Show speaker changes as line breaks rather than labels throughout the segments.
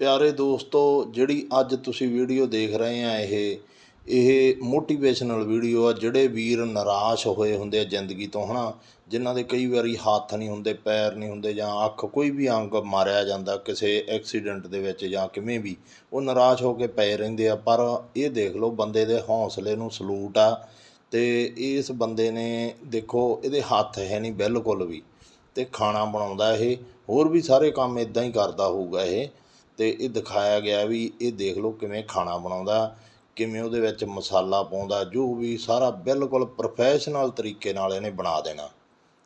ਪਿਆਰੇ ਦੋਸਤੋ, ਜਿਹੜੀ ਅੱਜ ਤੁਸੀਂ ਵੀਡੀਓ ਦੇਖ ਰਹੇ ਆ ਇਹ ਇਹ ਮੋਟੀਵੇਸ਼ਨਲ ਵੀਡੀਓ ਆ ਜਿਹੜੇ ਵੀਰ ਨਿਰਾਸ਼ ਹੋਏ ਹੁੰਦੇ ਆ ਜ਼ਿੰਦਗੀ ਤੋਂ, ਹਨਾ? ਜਿਨ੍ਹਾਂ ਦੇ ਕਈ ਵਾਰੀ ਹੱਥ ਨਹੀਂ ਹੁੰਦੇ, ਪੈਰ ਨਹੀਂ ਹੁੰਦੇ ਜਾਂ ਅੱਖ ਕੋਈ ਵੀ ਅੰਗ ਮਾਰਿਆ ਜਾਂਦਾ, ਕਿਸੇ ਐਕਸੀਡੈਂਟ ਦੇ ਵਿੱਚ ਜਾਂ ਕਿਵੇਂ ਵੀ, ਉਹ ਨਿਰਾਸ਼ ਹੋ ਕੇ ਪਏ ਰਹਿੰਦੇ ਆ। ਪਰ ਇਹ ਦੇਖ ਲਓ, ਬੰਦੇ ਦੇ ਹੌਸਲੇ ਨੂੰ ਸਲੂਟ ਆ ਤੇ ਇਸ ਬੰਦੇ ਨੇ ਦੇਖੋ, ਇਹਦੇ ਹੱਥ ਹੈ ਨਹੀਂ ਬਿਲਕੁਲ ਵੀ ਤੇ ਖਾਣਾ ਬਣਾਉਂਦਾ ਇਹ, ਹੋਰ ਵੀ ਸਾਰੇ ਕੰਮ ਇਦਾਂ ਹੀ ਕਰਦਾ ਹੋਊਗਾ ਇਹ। ਅਤੇ ਇਹ ਦਿਖਾਇਆ ਗਿਆ ਵੀ ਇਹ ਦੇਖ ਲਓ ਕਿਵੇਂ ਖਾਣਾ ਬਣਾਉਂਦਾ, ਕਿਵੇਂ ਉਹਦੇ ਵਿੱਚ ਮਸਾਲਾ ਪਾਉਂਦਾ, ਜੋ ਵੀ ਸਾਰਾ ਬਿਲਕੁਲ ਪ੍ਰੋਫੈਸ਼ਨਲ ਤਰੀਕੇ ਨਾਲ ਇਹਨੇ ਬਣਾ ਦੇਣਾ।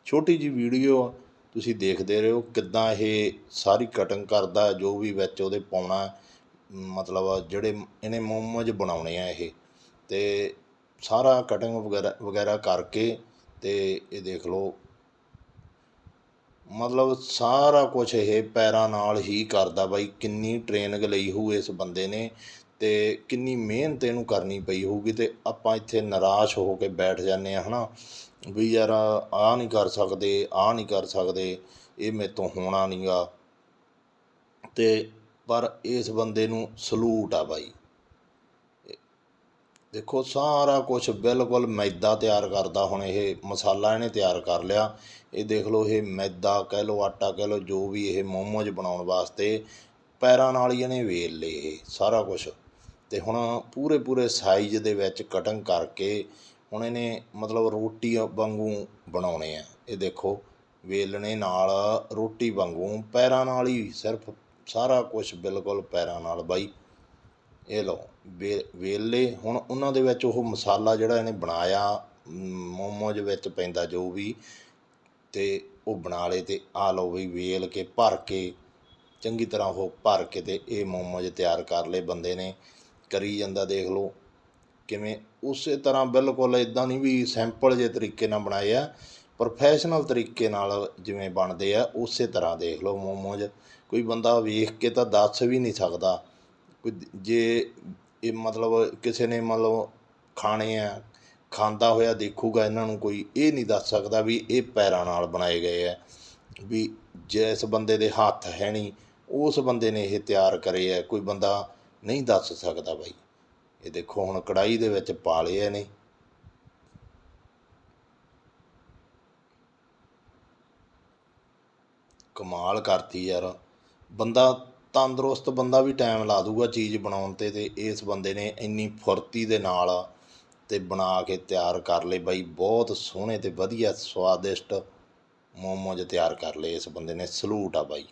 ਛੋਟੀ ਜੀ ਵੀਡੀਓ ਤੁਸੀਂ ਦੇਖਦੇ ਰਹੋ ਕਿੱਦਾਂ ਇਹ ਸਾਰੀ ਕਟਿੰਗ ਕਰਦਾ, ਜੋ ਵੀ ਵਿੱਚ ਉਹਦੇ ਪਾਉਣਾ, ਮਤਲਬ ਜਿਹੜੇ ਇਹਨੇ ਮੋਮੋਜ਼ ਬਣਾਉਣੇ ਆ ਇਹ। ਤੇ ਸਾਰਾ ਕਟਿੰਗ ਵਗੈਰਾ ਵਗੈਰਾ ਕਰਕੇ ਤੇ ਇਹ ਦੇਖ ਲਓ ਮਤਲਬ ਸਾਰਾ ਕੁਝ ਇਹ ਪੈਰਾਂ ਨਾਲ ਹੀ ਕਰਦਾ ਬਾਈ, ਕਿੰਨੀ ਟ੍ਰੇਨਿੰਗ ਲਈ ਹੋਊ ਇਸ ਬੰਦੇ ਨੇ ਤੇ ਕਿੰਨੀ ਮਿਹਨਤ ਇਹਨੂੰ ਕਰਨੀ ਪਈ ਹੋਊਗੀ ਤੇ ਆਪਾਂ ਇੱਥੇ ਨਿਰਾਸ਼ ਹੋ ਕੇ ਬੈਠ ਜਾਂਦੇ ਆ ਹਨਾ? ਵੀ ਯਾਰ ਆ ਨਹੀਂ ਕਰ ਸਕਦੇ ਆ ਨਹੀਂ ਕਰ ਸਕਦੇ, ਇਹ ਮੇਰੇ ਤੋਂ ਹੋਣਾ ਨਹੀਂਗਾ ਤੇ ਪਰ ਇਸ ਬੰਦੇ ਨੂੰ ਸਲੂਟ ਆ ਬਾਈ। ਦੇਖੋ, ਸਾਰਾ ਕੁਝ ਬਿਲਕੁਲ ਮੈਦਾ ਤਿਆਰ ਕਰਦਾ ਹੁਣ ਇਹ ਮਸਾਲਾ ਇਹਨੇ ਤਿਆਰ ਕਰ ਲਿਆ। ਇਹ ਦੇਖ ਲਓ, ਇਹ ਮੈਦਾ ਕਹਿ ਲਓ, ਆਟਾ ਕਹਿ ਲਓ, ਜੋ ਵੀ ਇਹ ਮੋਮੋਜ਼ ਬਣਾਉਣ ਵਾਸਤੇ ਪੈਰਾਂ ਨਾਲ ਹੀ ਇਹਨੇ ਵੇਲ ਲਏ ਇਹ ਸਾਰਾ ਕੁਝ ਤੇ ਹੁਣ ਪੂਰੇ ਪੂਰੇ ਸਾਈਜ਼ ਦੇ ਵਿੱਚ ਕਟਿੰਗ ਕਰਕੇ ਹੁਣ ਇਹਨੇ ਮਤਲਬ ਰੋਟੀ ਵਾਂਗੂ ਬਣਾਉਣੇ ਆ। ਇਹ ਦੇਖੋ, ਵੇਲਣੇ ਨਾਲ ਰੋਟੀ ਵਾਂਗੂ ਪੈਰਾਂ ਨਾਲ ਹੀ ਸਿਰਫ ਸਾਰਾ ਕੁਝ ਬਿਲਕੁਲ ਪੈਰਾਂ ਨਾਲ ਬਾਈ। ਇਹ ਲਓ, ਵੇ, ਵੇਲੇ, ਹੁਣ ਉਹਨਾਂ ਦੇ ਵਿੱਚ ਉਹ ਮਸਾਲਾ ਜਿਹੜਾ ਇਹਨੇ ਬਣਾਇਆ ਮੋਮੋਜ ਵਿੱਚ ਪੈਂਦਾ ਜੋ ਵੀ, ਤੇ ਉਹ ਬਣਾ ਲਏ ਤੇ ਆ ਲਓ ਵੀ ਵੇਲ ਕੇ ਭਰ ਕੇ, ਚੰਗੀ ਤਰ੍ਹਾਂ ਉਹ ਭਰ ਕੇ ਤੇ ਇਹ ਮੋਮੋਜ ਤਿਆਰ ਕਰ ਲਏ ਬੰਦੇ ਨੇ, ਕਰੀ ਜਾਂਦਾ ਦੇਖ ਲਓ, ਕਿਵੇਂ ਉਸੇ ਤਰ੍ਹਾਂ ਬਿਲਕੁਲ ਇਦਾਂ ਨਹੀਂ ਵੀ ਸਿੰਪਲ ਜੇ ਤਰੀਕੇ ਨਾਲ ਬਣਾਏ ਆ ਪ੍ਰੋਫੈਸ਼ਨਲ ਤਰੀਕੇ ਨਾਲ ਜਿਵੇਂ ਬਣਦੇ ਆ, ਉਸੇ ਤਰ੍ਹਾਂ ਦੇਖ ਲਓ ਮੋਮੋਜ ਕੋਈ ਬੰਦਾ ਵੇਖ ਕੇ ਤਾਂ ਦੱਸ ਵੀ ਨਹੀਂ ਸਕਦਾ ਕੋਈ ਜੇ ਇਹ ਮਤਲਬ ਕਿਸੇ ਨੇ ਮਤਲਬ ਖਾਣੇ ਆ, ਖਾਂਦਾ ਹੋਇਆ ਦੇਖੂਗਾ ਇਹਨਾਂ ਨੂੰ ਕੋਈ, ਇਹ ਨਹੀਂ ਦੱਸ ਸਕਦਾ ਵੀ ਇਹ ਪੈਰਾਂ ਨਾਲ ਬਣਾਏ ਗਏ ਆ, ਵੀ ਜਿਸ ਬੰਦੇ ਦੇ ਹੱਥ ਹੈ ਨਹੀਂ, ਉਸ ਬੰਦੇ ਨੇ ਇਹ ਤਿਆਰ ਕਰੇ ਆ, ਕੋਈ ਬੰਦਾ ਨਹੀਂ ਦੱਸ ਸਕਦਾ ਬਾਈ। ਇਹ ਦੇਖੋ ਹੁਣ ਕੜਾਈ ਦੇ ਵਿੱਚ ਪਾ ਲਏ ਨੇ ਕਮਾਲ ਕਰਤੀ ਯਾਰ। ਬੰਦਾ ਤੰਦਰੁਸਤ ਬੰਦਾ ਵੀ ਟਾਈਮ ਲਾ ਦੂਗਾ ਚੀਜ਼ ਬਣਾਉਣ ਤੇ ਤੇ ਇਸ ਬੰਦੇ ਨੇ ਇੰਨੀ ਫੁਰਤੀ ਦੇ ਨਾਲ ਤੇ ਬਣਾ ਕੇ ਤਿਆਰ ਕਰ ਲਏ ਬਾਈ, ਬਹੁਤ ਸੋਹਣੇ ਤੇ ਵਧੀਆ ਸਵਾਦਿਸ਼ਟ ਮੋਮੋਜ਼ ਤਿਆਰ ਕਰ ਲਏ ਇਸ ਬੰਦੇ ਨੇ, ਸਲੂਟ ਆ ਬਾਈ।